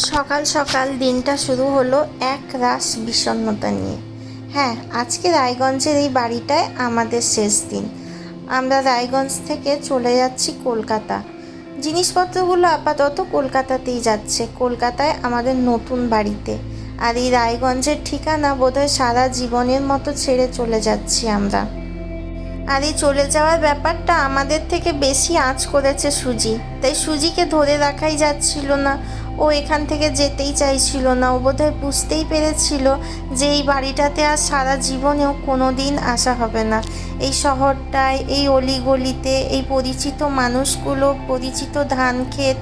সকাল সকাল দিনটা শুরু হলো এক রাস বিষণ্ণতা নিয়ে। হ্যাঁ আজকে রায়গঞ্জের এই বাড়িটায় আমাদের শেষ দিন। আমরা রায়গঞ্জ থেকে চলে যাচ্ছি কলকাতা। জিনিসপত্রগুলো আপাতত কলকাতাতেই যাচ্ছে। কলকাতায় আমাদের নতুন বাড়িতে। আর এই রায়গঞ্জের ঠিকানা বোধহয় সারা জীবনের মতো ছেড়ে চলে যাচ্ছি আমরা। আর এই চলে যাওয়ার ব্যাপারটা আমাদের থেকে বেশি আঁচ করেছে সুজি। তাই সুজিকে ধরে রাখাই যাচ্ছিল না। ও এখান থেকে যেতেই চাইছিল না। ও বোধহয় বুঝতেই পেরেছিল যে এই বাড়িটাতে আর সারা জীবনেও কোনো দিন আসা হবে না। এই শহরটায় এই অলিগলিতে এই পরিচিত মানুষগুলো পরিচিত ধান ক্ষেত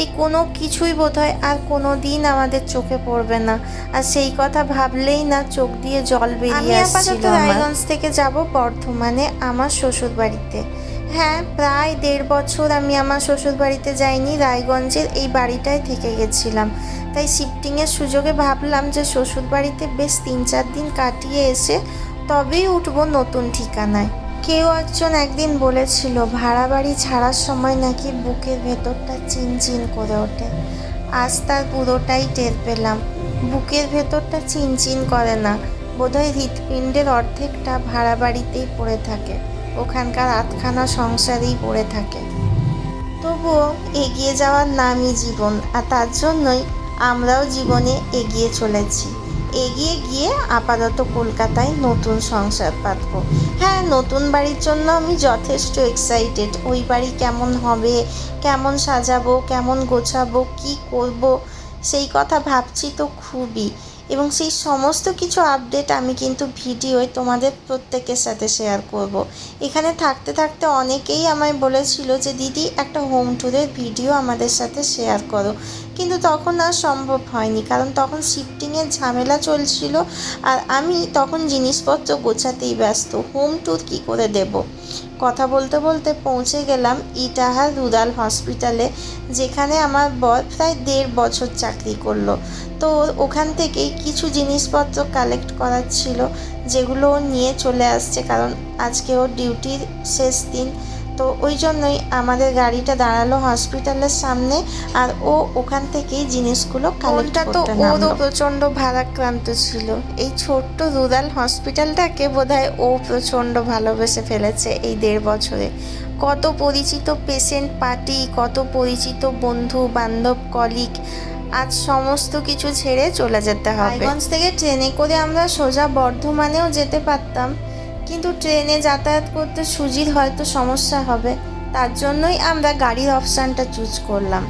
এই কোনো কিছুই বোধহয় আর কোনো দিন আমাদের চোখে পড়বে না। আর সেই কথা ভাবলেই না চোখ দিয়ে জল বেরিয়ে আসছিল রায়গঞ্জ থেকে যাব বর্ধমানে আমার শ্বশুর বাড়িতে হ্যাঁ প্রায় দেড় বছর আমি আমার শ্বশুর বাড়িতে যাইনি, রায়গঞ্জের এই বাড়িটায় থেকে গেছিলাম। তাই শিফটিংয়ের সুযোগে ভাবলাম যে শ্বশুর বাড়িতে বেশ তিন চার দিন কাটিয়ে এসে তবেই উঠবো নতুন ঠিকানায়। কেউ একজন একদিন বলেছিল, ভাড়া বাড়ি ছাড়ার সময় নাকি বুকের ভেতরটা চিনচিন করে ওঠে। আজ তার পুরোটাই টের পেলাম। বুকের ভেতরটা চিনচিন করে না, বোধহয় হৃৎপিণ্ডের অর্ধেকটা ভাড়া বাড়িতেই পড়ে থাকে। ওখানকার আটখানা সংসারেই পড়ে থাকে। তবুও এগিয়ে যাওয়ার নামই জীবন, আর তার জন্যই আমরাও জীবনে এগিয়ে চলেছি। এগিয়ে গিয়ে আপাতত কলকাতায় নতুন সংসার পাতব। হ্যাঁ নতুন বাড়ির জন্য আমি যথেষ্ট এক্সাইটেড ওই বাড়ি কেমন হবে, কেমন সাজাবো, কেমন গোছাবো, কি করব, সেই কথা ভাবছি তো খুবই। এবং সেই সমস্ত কিছু আপডেট আমি কিন্তু ভিডিওয় তোমাদের প্রত্যেকের সাথে শেয়ার করব। এখানে থাকতে থাকতে অনেকেই আমায় বলেছিল যে, দিদি, একটা হোম ট্যুরের ভিডিও আমাদের সাথে শেয়ার করো। কিন্তু তখন আর সম্ভব হয়নি, কারণ তখন শিফটিংয়ের ঝামেলা চলছিল আর আমি তখন জিনিসপত্র গোছাতেই ব্যস্ত। হোম ট্যুর কী করে দেব? কথা বলতে বলতে পৌঁছে গেলাম ইটাহার রুরাল হসপিটালে যেখানে আমার বর প্রায় দেড় বছর চাকরি করল। তো ওখান থেকেই কিছু জিনিসপত্র কালেক্ট করার ছিল যেগুলো নিয়ে চলে আসছে কারণ আজকে ওর ডিউটির শেষ দিন। তো ওই জন্যই আমাদের গাড়িটা দাঁড়াল হসপিটালের সামনে আর ও ওখান থেকেই জিনিসগুলো কালেক্ট তো ওরও প্রচণ্ড ভারাক্রান্ত ছিল। এই ছোট্ট রুরাল হসপিটালটাকে বোধহয় ও প্রচণ্ড ভালোবেসে ফেলেছে এই দেড় বছরে। কত পরিচিত পেশেন্ট পার্টি কত পরিচিত বন্ধু বান্ধব কলিগ আজ সমস্ত কিছু ছেড়ে চলে যেতে হবে। রায়গঞ্জ থেকে ট্রেনে করে আমরা সোজা বর্ধমানেও যেতে পারতাম। কিন্তু ট্রেনে যাতায়াত করতে সুজির হয়তো সমস্যা হবে। তার জন্যই আমরা গাড়ির অপশানটা চুজ করলাম।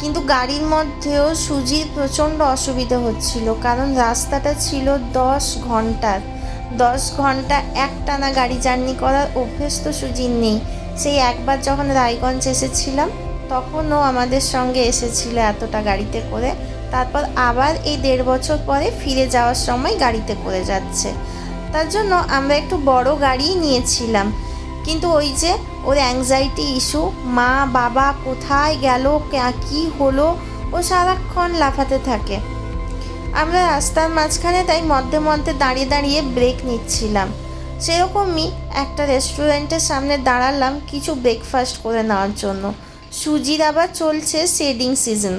কিন্তু গাড়ির মধ্যেও সুজির প্রচণ্ড অসুবিধা হচ্ছিল। কারণ রাস্তাটা ছিল দশ ঘণ্টার। দশ ঘণ্টা একটানা গাড়ি জার্নি করার অভ্যেস তো সুজির নেই। সেই একবার যখন রায়গঞ্জ এসেছিলাম তখনও আমাদের সঙ্গে এসেছিল এতটা গাড়িতে করে। তারপর আবার এই দেড় বছর পরে ফিরে যাওয়ার সময় গাড়িতে করে যাচ্ছে। তার জন্য আমরা একটু বড় গাড়িই নিয়েছিলাম। কিন্তু ওই যে ওর অ্যাংজাইটি ইস্যু মা, বাবা কোথায় গেল, কি হলো, ও সারাক্ষণ লাফাতে থাকে। আমরা রাস্তার মাঝখানে তাই মধ্যে মধ্যে দাঁড়িয়ে দাঁড়িয়ে ব্রেক নিচ্ছিলাম। সেরকমই একটা রেস্টুরেন্টের সামনে দাঁড়ালাম কিছু ব্রেকফাস্ট করে নেওয়ার জন্য। সুজির আবার চলছে শেডিং সিজন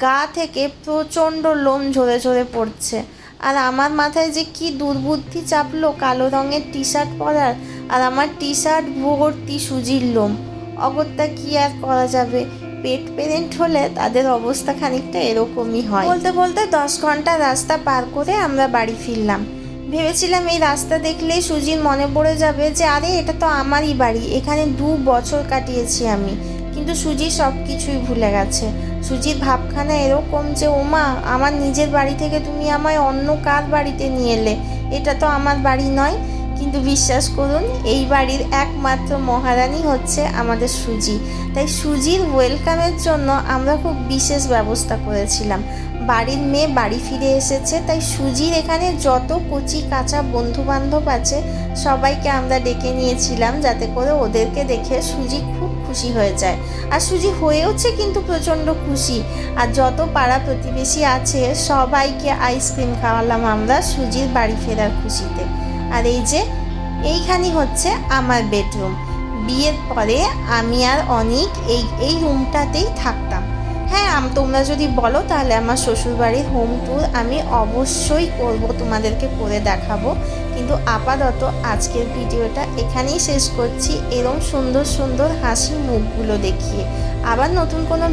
গা থেকে প্রচণ্ড লোম ঝরে ঝরে পড়ছে। আর আমার মাথায় যে কি দুর্বুদ্ধি চাপলো কালো রঙের টি শার্ট পরার আর আমার টি শার্ট ভর্তি সুজির লোম। অগত্যা কি আর করা যাবে? পেট পেরেন্ট হলে তাদের অবস্থা খানিকটা এরকমই হয়। বলতে বলতে দশ ঘণ্টা রাস্তা পার করে আমরা বাড়ি ফিরলাম। ভেবেছিলাম এই রাস্তা দেখলেই সুজির মনে পড়ে যাবে যে, আরে, এটা তো আমারই বাড়ি। এখানে দু বছর কাটিয়েছি আমি। কিন্তু সুজি সব কিছুই ভুলে গেছে। সুজির ভাবখানা এরকম যে, ওমা, আমার নিজের বাড়ি থেকে তুমি আমায় অন্য কার বাড়িতে নিয়ে এলে? এটা তো আমার বাড়ি নয়। কিন্তু বিশ্বাস করুন, এই বাড়ির একমাত্র মহারানী হচ্ছে আমাদের সুজি। তাই সুজির ওয়েলকামের জন্য আমরা খুব বিশেষ ব্যবস্থা করেছিলাম। বাড়ির মেয়ে বাড়ি ফিরে এসেছে, তাই সুজির এখানে যত কচি কাঁচা বন্ধু বান্ধব আছে, সবাইকে আমরা ডেকে নিয়েছিলাম যাতে করে ওদেরকে দেখে সুজি খুব খুশি হয়ে যায়। আর সুজি হয়েওছে কিন্তু প্রচণ্ড খুশি। আর যত পাড়া প্রতিবেশী আছে, সবাইকে আইসক্রিম খাওয়ালাম আমরা সুজির বাড়ি ফেরার খুশিতে। আর এই যে, এইখানে হচ্ছে আমার বেডরুম। বিয়ের পরে আমি আর অনেক এই এই রুমটাতেই থাকতাম। হ্যাঁ তোমরা যদি বলো তাহলে আমার শ্বশুরবাড়ির হোম ট্যুর আমি অবশ্যই করব, তোমাদেরকে করে দেখাবো। কিন্তু আপাতত আজকের ভিডিওটা এখানেই শেষ করছি। এরম সুন্দর সুন্দর হাসি মুখগুলো দেখিয়ে। আবার নতুন কোনো